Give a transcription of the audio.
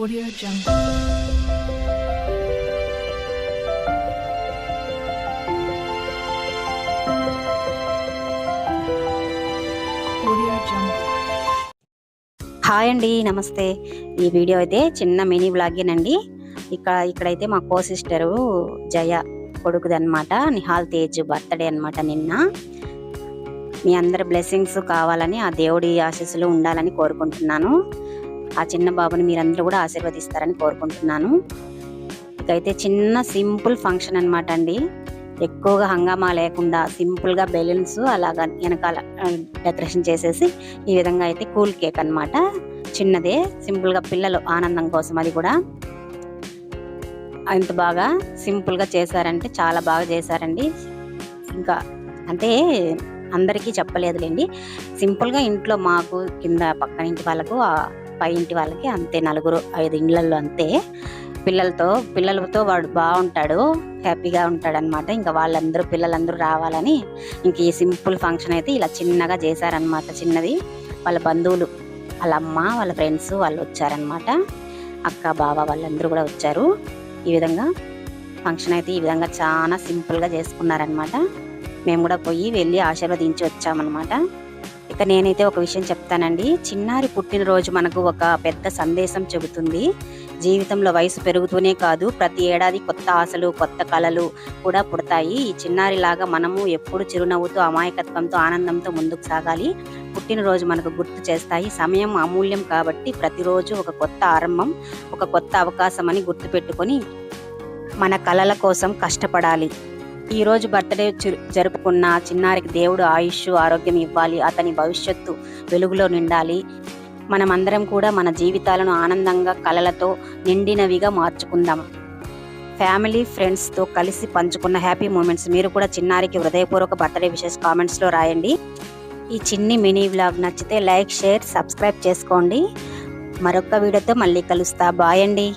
Audio Jungle. Audio Jungle. Hi అండి నమస్తే. ఈ వీడియో అయితే చిన్న మినీ బ్లాగేనండి ఇక్కడ ఇక్కడైతే మా కో సిస్టరు జయ కొడుకుదనమాట నిహాల్ తేజ్ బర్త్డే అనమాట నిన్న. మీ అందరి బ్లెస్సింగ్స్ కావాలని ఆ దేవుడి ఆశీస్సులు ఉండాలని కోరుకుంటున్నాను. ఆ చిన్న బాబుని మీరందరూ కూడా ఆశీర్వదిస్తారని కోరుకుంటున్నాను. ఇకైతే చిన్న సింపుల్ ఫంక్షన్ అనమాట అండి. ఎక్కువగా హంగామా లేకుండా సింపుల్గా బెలూన్స్ అలాగా వెనకాల డెకరేషన్ చేసేసి ఈ విధంగా అయితే కూల్ కేక్ అన్నమాట. చిన్నదే సింపుల్గా పిల్లలు ఆనందం కోసం అది కూడా. అంత బాగా సింపుల్గా చేశారంటే చాలా బాగా చేశారండి. ఇంకా అంటే అందరికీ చెప్పలేదులేండి. సింపుల్గా ఇంట్లో మాకు కింద పక్కన ఇంటి వాళ్ళకు పై ఇంటి వాళ్ళకి అంతే నలుగురు ఐదు ఇండ్లలో అంతే. పిల్లలతో పిల్లలతో వాడు బాగుంటాడు హ్యాపీగా ఉంటాడు అనమాట ఇంకా వాళ్ళందరూ పిల్లలందరూ రావాలని ఇంక ఈ సింపుల్ ఫంక్షన్ అయితే ఇలా చిన్నగా చేశారనమాట చిన్నది వాళ్ళ బంధువులు వాళ్ళ అమ్మ వాళ్ళ ఫ్రెండ్స్ వాళ్ళు వచ్చారనమాట అక్క బావ వాళ్ళందరూ కూడా వచ్చారు. ఈ విధంగా ఫంక్షన్ అయితే ఈ విధంగా చాలా సింపుల్గా చేసుకున్నారనమాట మేము కూడా పోయి వెళ్ళి ఆశీర్వదించి వచ్చామన్నమాట. ఇక నేనైతే ఒక విషయం చెప్తానండి. చిన్నారి పుట్టినరోజు మనకు ఒక పెద్ద సందేశం చెబుతుంది. జీవితంలో వయసు పెరుగుతూనే కాదు ప్రతి ఏడాది కొత్త ఆశలు కొత్త కళలు కూడా పుడతాయి. ఈ చిన్నారిలాగా మనము ఎప్పుడు చిరునవ్వుతో అమాయకత్వంతో ఆనందంతో ముందుకు సాగాలి. పుట్టినరోజు మనకు గుర్తు చేస్తాయి. సమయం అమూల్యం కాబట్టి ప్రతిరోజు ఒక కొత్త ఆరంభం ఒక కొత్త అవకాశం అని గుర్తుపెట్టుకొని మన కళల కోసం కష్టపడాలి. ఈరోజు బర్త్డే జరుపుకున్న చిన్నారికి దేవుడు ఆయుష్ ఆరోగ్యం ఇవ్వాలి అతని భవిష్యత్తు వెలుగులో నిండాలి. మనమందరం కూడా మన జీవితాలను ఆనందంగా కలలతో నిండినవిగా మార్చుకుందాం. ఫ్యామిలీ ఫ్రెండ్స్తో కలిసి పంచుకున్న హ్యాపీ మూమెంట్స్ మీరు కూడా చిన్నారికి హృదయపూర్వక బర్త్డే విషెస్ కామెంట్స్లో రాయండి. ఈ చిన్ని మినీ వ్లాగ్ నచ్చితే లైక్ షేర్ సబ్స్క్రైబ్ చేసుకోండి. మరొక వీడియోతో మళ్ళీ కలుస్తా. బాయ్ అండి.